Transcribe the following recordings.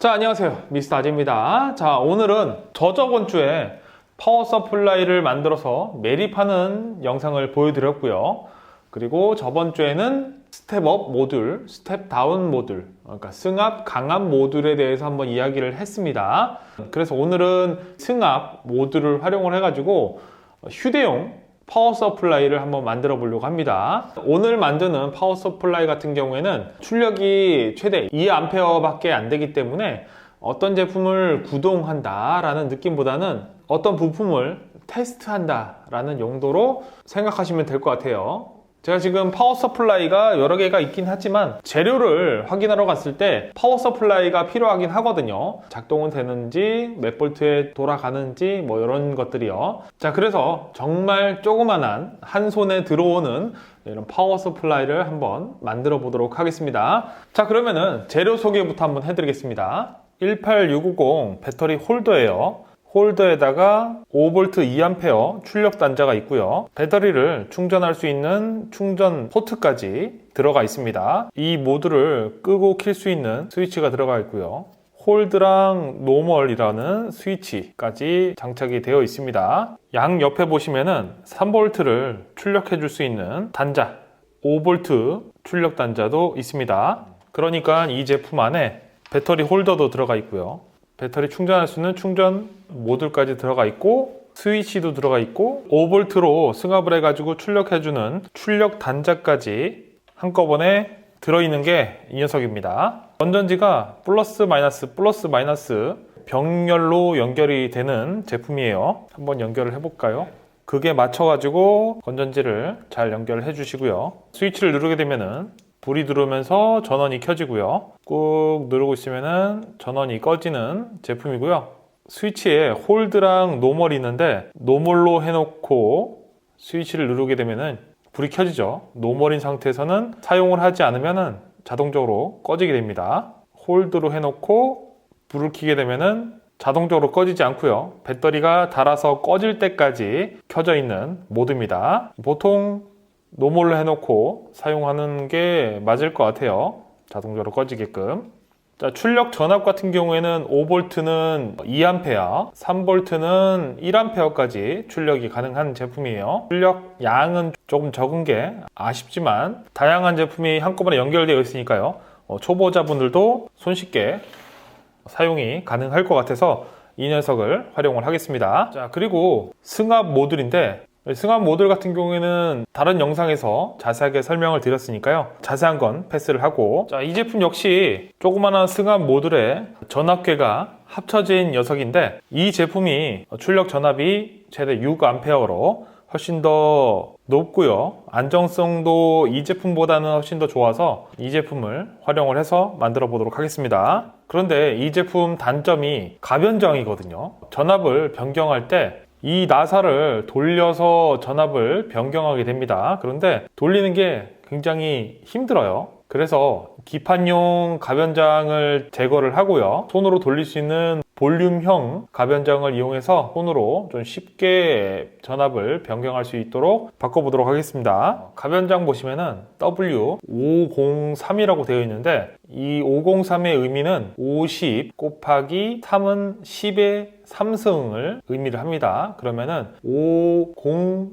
자, 안녕하세요. 미스터 아재입니다. 자, 오늘은 저저번 주에 파워 서플라이를 만들어서 매립하는 영상을 보여드렸고요. 그리고 저번 주에는 스텝업 모듈, 스텝다운 모듈, 그러니까 승합, 강압 모듈에 대해서 한번 이야기를 했습니다. 그래서 오늘은 승합 모듈을 활용을 해가지고 휴대용 파워 서플라이를 한번 만들어 보려고 합니다. 오늘 만드는 파워 서플라이 같은 경우에는 출력이 최대 2A 밖에 안 되기 때문에 어떤 제품을 구동한다 라는 느낌보다는 어떤 부품을 테스트한다 라는 용도로 생각하시면 될 것 같아요. 제가 지금 파워 서플라이가 여러 개가 있긴 하지만 재료를 확인하러 갔을 때 파워 서플라이가 필요하긴 하거든요. 작동은 되는지, 몇 볼트에 돌아가는지, 뭐 이런 것들이요. 자, 그래서 정말 조그만한 한 손에 들어오는 이런 파워 서플라이를 한번 만들어 보도록 하겠습니다. 자, 그러면은 재료 소개부터 한번 해드리겠습니다. 18650 배터리 홀더예요. 홀더에다가 5V 2A 출력 단자가 있고요. 배터리를 충전할 수 있는 충전 포트까지 들어가 있습니다. 이 모드를 끄고 킬 수 있는 스위치가 들어가 있고요. 홀드랑 노멀이라는 스위치까지 장착이 되어 있습니다. 양 옆에 보시면은 3V를 출력해 줄 수 있는 단자, 5V 출력 단자도 있습니다. 그러니까 이 제품 안에 배터리 홀더도 들어가 있고요. 배터리 충전할 수 있는 충전 모듈까지 들어가 있고 스위치도 들어가 있고 5V로 승합을 해가지고 출력해주는 출력 단자까지 한꺼번에 들어있는 게 이 녀석입니다. 건전지가 플러스 마이너스 플러스 마이너스 병렬로 연결이 되는 제품이에요. 한번 연결을 해볼까요? 그게 맞춰가지고 건전지를 잘 연결을 해주시고요. 스위치를 누르게 되면은 불이 들어오면서 전원이 켜지고요. 꾹 누르고 있으면은 전원이 꺼지는 제품이고요. 스위치에 홀드랑 노멀이 있는데 노멀로 해놓고 스위치를 누르게 되면은 불이 켜지죠. 노멀인 상태에서는 사용을 하지 않으면은 자동적으로 꺼지게 됩니다. 홀드로 해놓고 불을 켜게 되면은 자동적으로 꺼지지 않고요. 배터리가 닳아서 꺼질 때까지 켜져 있는 모드입니다. 보통 노멀로 해놓고 사용하는 게 맞을 것 같아요. 자동적으로 꺼지게끔. 자, 출력 전압 같은 경우에는 5V는 2A, 3V는 1A까지 출력이 가능한 제품이에요. 출력 양은 조금 적은 게 아쉽지만 다양한 제품이 한꺼번에 연결되어 있으니까요. 어, 초보자분들도 손쉽게 사용이 가능할 것 같아서 이 녀석을 활용을 하겠습니다. 자, 그리고 승합 모듈인데 승합 모듈 같은 경우에는 다른 영상에서 자세하게 설명을 드렸으니까요. 자세한 건 패스를 하고 자, 이 제품 역시 조그마한 승합 모듈에 전압계가 합쳐진 녀석인데 이 제품이 출력 전압이 최대 6A로 훨씬 더 높고요. 안정성도 이 제품보다는 훨씬 더 좋아서 이 제품을 활용을 해서 만들어 보도록 하겠습니다. 그런데 이 제품 단점이 가변정이거든요. 전압을 변경할 때 이 나사를 돌려서 전압을 변경하게 됩니다. 그런데 돌리는 게 굉장히 힘들어요. 그래서 기판용 가변장을 제거를 하고요. 손으로 돌릴 수 있는 볼륨형 가변장을 이용해서 손으로 좀 쉽게 전압을 변경할 수 있도록 바꿔보도록 하겠습니다. 가변장 보시면은 W503이라고 되어 있는데 이 503의 의미는 50 곱하기 3은 10의 3승을 의미를 합니다. 그러면은 50000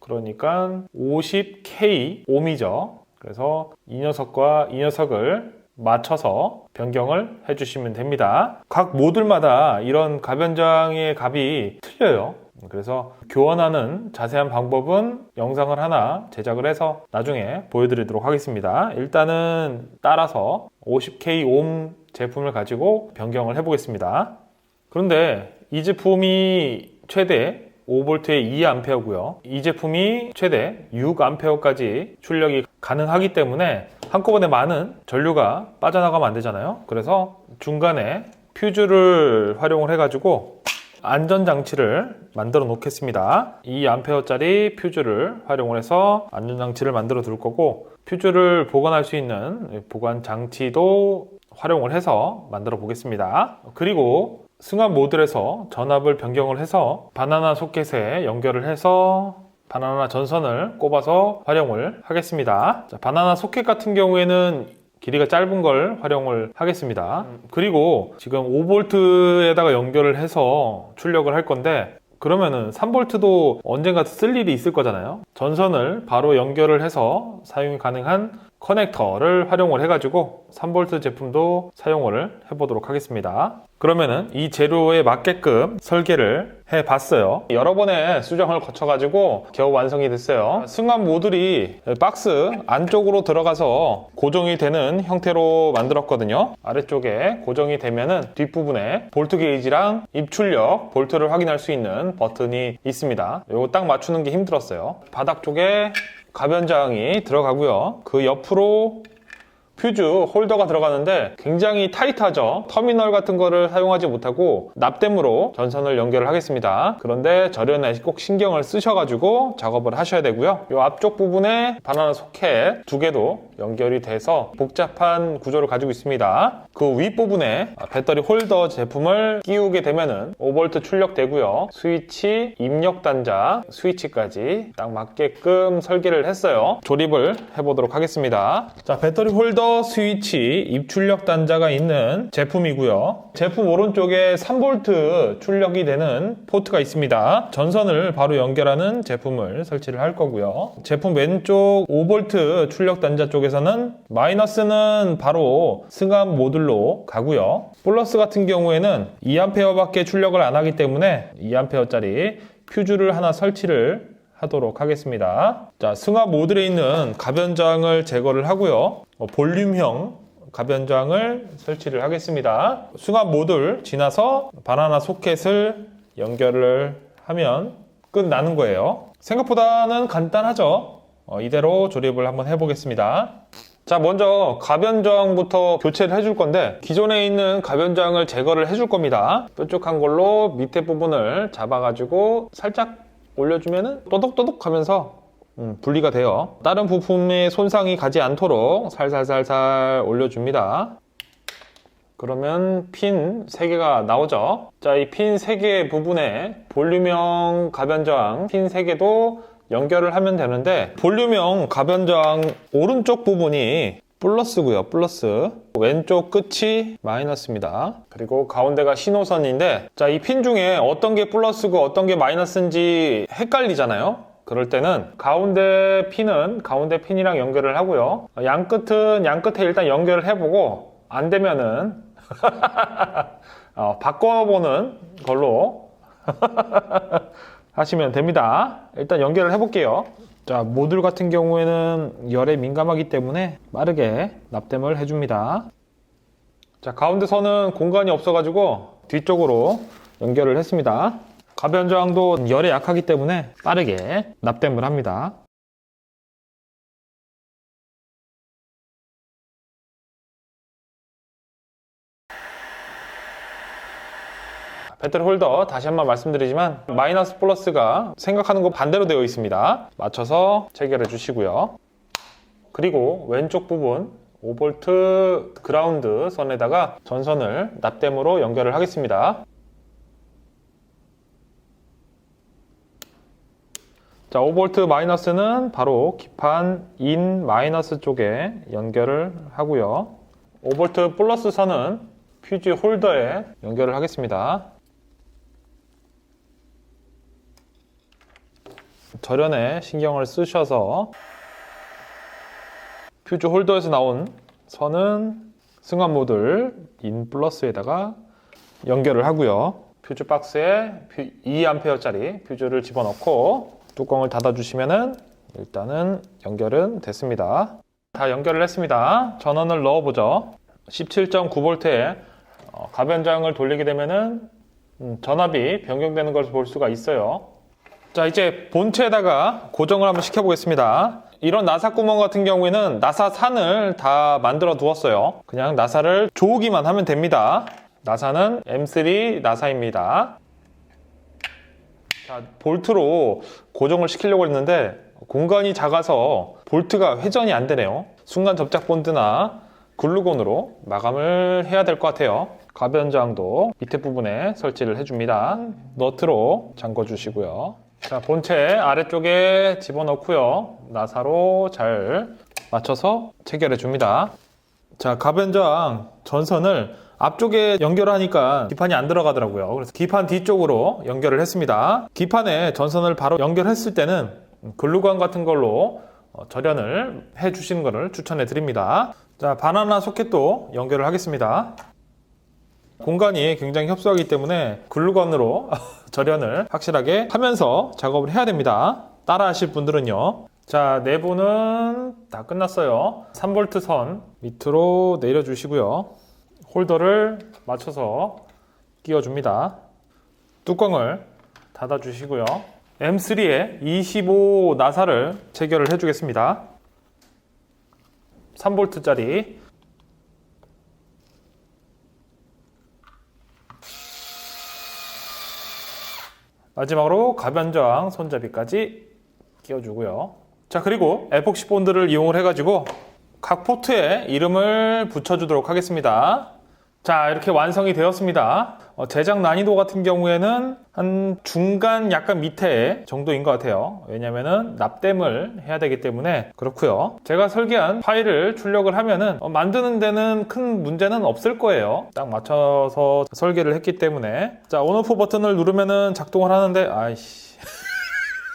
그러니까 50K 옴이죠. 그래서 이 녀석과 이 녀석을 맞춰서 변경을 해주시면 됩니다. 각 모듈마다 이런 가변장의 값이 틀려요. 그래서 교환하는 자세한 방법은 영상을 하나 제작을 해서 나중에 보여드리도록 하겠습니다. 일단은 따라서 50K 옴 제품을 가지고 변경을 해보겠습니다. 그런데 이 제품이 최대 5V에 2A고요. 이 제품이 최대 6A까지 출력이 가능하기 때문에 한꺼번에 많은 전류가 빠져나가면 안 되잖아요. 그래서 중간에 퓨즈를 활용을 해가지고 안전장치를 만들어 놓겠습니다. 2A짜리 퓨즈를 활용을 해서 안전장치를 만들어 둘 거고 퓨즈를 보관할 수 있는 보관 장치도 활용을 해서 만들어 보겠습니다. 그리고 승합 모듈에서 전압을 변경을 해서 바나나 소켓에 연결을 해서 바나나 전선을 꼽아서 활용을 하겠습니다. 자, 바나나 소켓 같은 경우에는 길이가 짧은 걸 활용을 하겠습니다. 그리고 지금 5V에다가 연결을 해서 출력을 할 건데 그러면은 3V도 언젠가 쓸 일이 있을 거잖아요. 전선을 바로 연결을 해서 사용이 가능한 커넥터를 활용을 해가지고 3V 제품도 사용을 해보도록 하겠습니다. 그러면은 이 재료에 맞게끔 설계를 해봤어요. 여러 번의 수정을 거쳐가지고 겨우 완성이 됐어요. 승합 모듈이 박스 안쪽으로 들어가서 고정이 되는 형태로 만들었거든요. 아래쪽에 고정이 되면은 뒷부분에 볼트 게이지랑 입출력, 볼트를 확인할 수 있는 버튼이 있습니다. 이거 딱 맞추는 게 힘들었어요. 바닥 쪽에 가변장이 들어가고요. 그 옆으로 퓨즈 홀더가 들어가는데 굉장히 타이트하죠. 터미널 같은 거를 사용하지 못하고 납땜으로 전선을 연결을 하겠습니다. 그런데 절연에 꼭 신경을 쓰셔가지고 작업을 하셔야 되고요. 이 앞쪽 부분에 바나나 소켓 두 개도 연결이 돼서 복잡한 구조를 가지고 있습니다. 그 윗부분에 배터리 홀더 제품을 끼우게 되면은 5V 출력되고요. 스위치, 입력 단자, 스위치까지 딱 맞게끔 설계를 했어요. 조립을 해보도록 하겠습니다. 자, 배터리 홀더 스위치 입출력 단자가 있는 제품이고요. 제품 오른쪽에 3V 출력이 되는 포트가 있습니다. 전선을 바로 연결하는 제품을 설치를 할 거고요. 제품 왼쪽 5V 출력 단자 쪽에서는 마이너스는 바로 승합 모듈로 가고요. 플러스 같은 경우에는 2A밖에 출력을 안 하기 때문에 2A짜리 퓨즈를 하나 설치를 하도록 하겠습니다. 자, 승합 모듈에 있는 가변장을 제거를 하고요. 어, 볼륨형 가변장을 설치를 하겠습니다. 승합 모듈 지나서 바나나 소켓을 연결을 하면 끝나는 거예요. 생각보다는 간단하죠? 어, 이대로 조립을 한번 해보겠습니다. 자, 먼저 가변장부터 교체를 해줄 건데 기존에 있는 가변장을 제거를 해줄 겁니다. 뾰족한 걸로 밑에 부분을 잡아가지고 살짝 올려주면은 또독또독 하면서 음, 분리가 돼요. 다른 부품에 손상이 가지 않도록 살살살살 올려줍니다. 그러면 핀 3개가 나오죠. 자, 이 핀 3개 부분에 볼륨형 가변저항 핀 3개도 연결을 하면 되는데 볼륨형 가변저항 오른쪽 부분이 플러스고요. 플러스. 왼쪽 끝이 마이너스입니다. 그리고 가운데가 신호선인데 자, 이 핀 중에 어떤 게 플러스고 어떤 게 마이너스인지 헷갈리잖아요. 그럴 때는 가운데 핀은 가운데 핀이랑 연결을 하고요. 양 끝은 양 끝에 일단 연결을 해보고 안 되면은 어, 바꿔보는 걸로 하시면 됩니다. 일단 연결을 해볼게요. 자, 모듈 같은 경우에는 열에 민감하기 때문에 빠르게 납땜을 해줍니다. 자, 가운데 선은 공간이 없어가지고 뒤쪽으로 연결을 했습니다. 가변 저항도 열에 약하기 때문에 빠르게 납땜을 합니다. 배터리 홀더 다시 한 번 말씀드리지만 마이너스 플러스가 생각하는 거 반대로 되어 있습니다. 맞춰서 체결해 주시고요. 그리고 왼쪽 부분 5V 그라운드 선에다가 전선을 납땜으로 연결을 하겠습니다. 자, 5V 마이너스는 바로 기판 인 마이너스 쪽에 연결을 하고요. 5V 플러스 선은 퓨즈 홀더에 연결을 하겠습니다. 절연에 신경을 쓰셔서 퓨즈 홀더에서 나온 선은 승합 모듈 인 플러스에다가 연결을 하고요. 퓨즈 박스에 2A짜리 퓨즈를 집어넣고 뚜껑을 닫아주시면은 일단은 연결은 됐습니다. 다 연결을 했습니다. 전원을 넣어보죠. 17.9V에 어, 가변장을 돌리게 되면은 음, 전압이 변경되는 것을 볼 수가 있어요. 자, 이제 본체에다가 고정을 한번 시켜보겠습니다. 이런 나사 구멍 같은 경우에는 나사 산을 다 만들어 두었어요. 그냥 나사를 조우기만 하면 됩니다. 나사는 M3 나사입니다. 자, 볼트로 고정을 시키려고 했는데 공간이 작아서 볼트가 회전이 안 되네요. 순간 접착 본드나 글루건으로 마감을 해야 될 것 같아요. 가변장도 밑에 부분에 설치를 해줍니다. 너트로 잠궈 주시고요. 자, 본체 아래쪽에 집어넣고요. 나사로 잘 맞춰서 체결해 줍니다. 자, 가변저항 전선을 앞쪽에 연결하니까 기판이 안 들어가더라고요. 그래서 기판 뒤쪽으로 연결을 했습니다. 기판에 전선을 바로 연결했을 때는 글루건 같은 걸로 어, 절연을 해 주시는 것을 추천해 드립니다. 자, 바나나 소켓도 연결을 하겠습니다. 공간이 굉장히 협소하기 때문에 글루건으로 절연을 확실하게 하면서 작업을 해야 됩니다. 따라 하실 분들은요. 자, 내부는 다 끝났어요. 3V 선 밑으로 내려주시고요. 홀더를 맞춰서 끼워줍니다. 뚜껑을 닫아주시고요. M3에 25 나사를 체결을 해주겠습니다. 3V짜리 마지막으로 가변저항 손잡이까지 끼워주고요. 자 그리고 에폭시 본드를 이용을 해가지고 각 포트에 이름을 붙여주도록 하겠습니다. 자 이렇게 완성이 되었습니다. 어, 제작 난이도 같은 경우에는 한 중간 약간 밑에 정도인 것 같아요. 왜냐면은 납땜을 해야 되기 때문에 그렇고요. 제가 설계한 파일을 출력을 하면은 어, 만드는 데는 큰 문제는 없을 거예요. 딱 맞춰서 설계를 했기 때문에 자 온오프 버튼을 누르면은 작동을 하는데 아이씨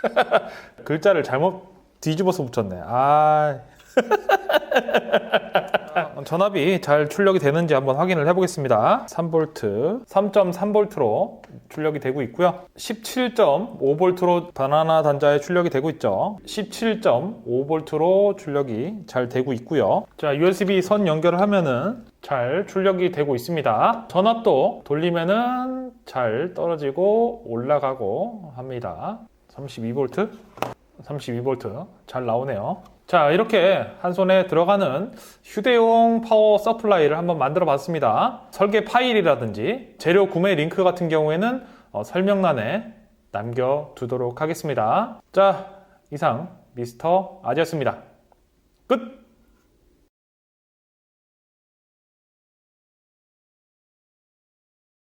글자를 잘못 뒤집어서 붙였네. 아. 전압이 잘 출력이 되는지 한번 확인을 해보겠습니다. 3V, 3.3V로 출력이 되고 있고요. 17.5V로 바나나 단자에 출력이 되고 있죠. 17.5V로 출력이 잘 되고 있고요. 자, USB 선 연결을 하면은 잘 출력이 되고 있습니다. 전압도 돌리면은 잘 떨어지고 올라가고 합니다. 32V, 32V 잘 나오네요. 자, 이렇게 한 손에 들어가는 휴대용 파워 서플라이를 한번 만들어 봤습니다. 설계 파일이라든지 재료 구매 링크 같은 경우에는 어, 설명란에 남겨 두도록 하겠습니다. 자, 이상 미스터 아지였습니다. 끝!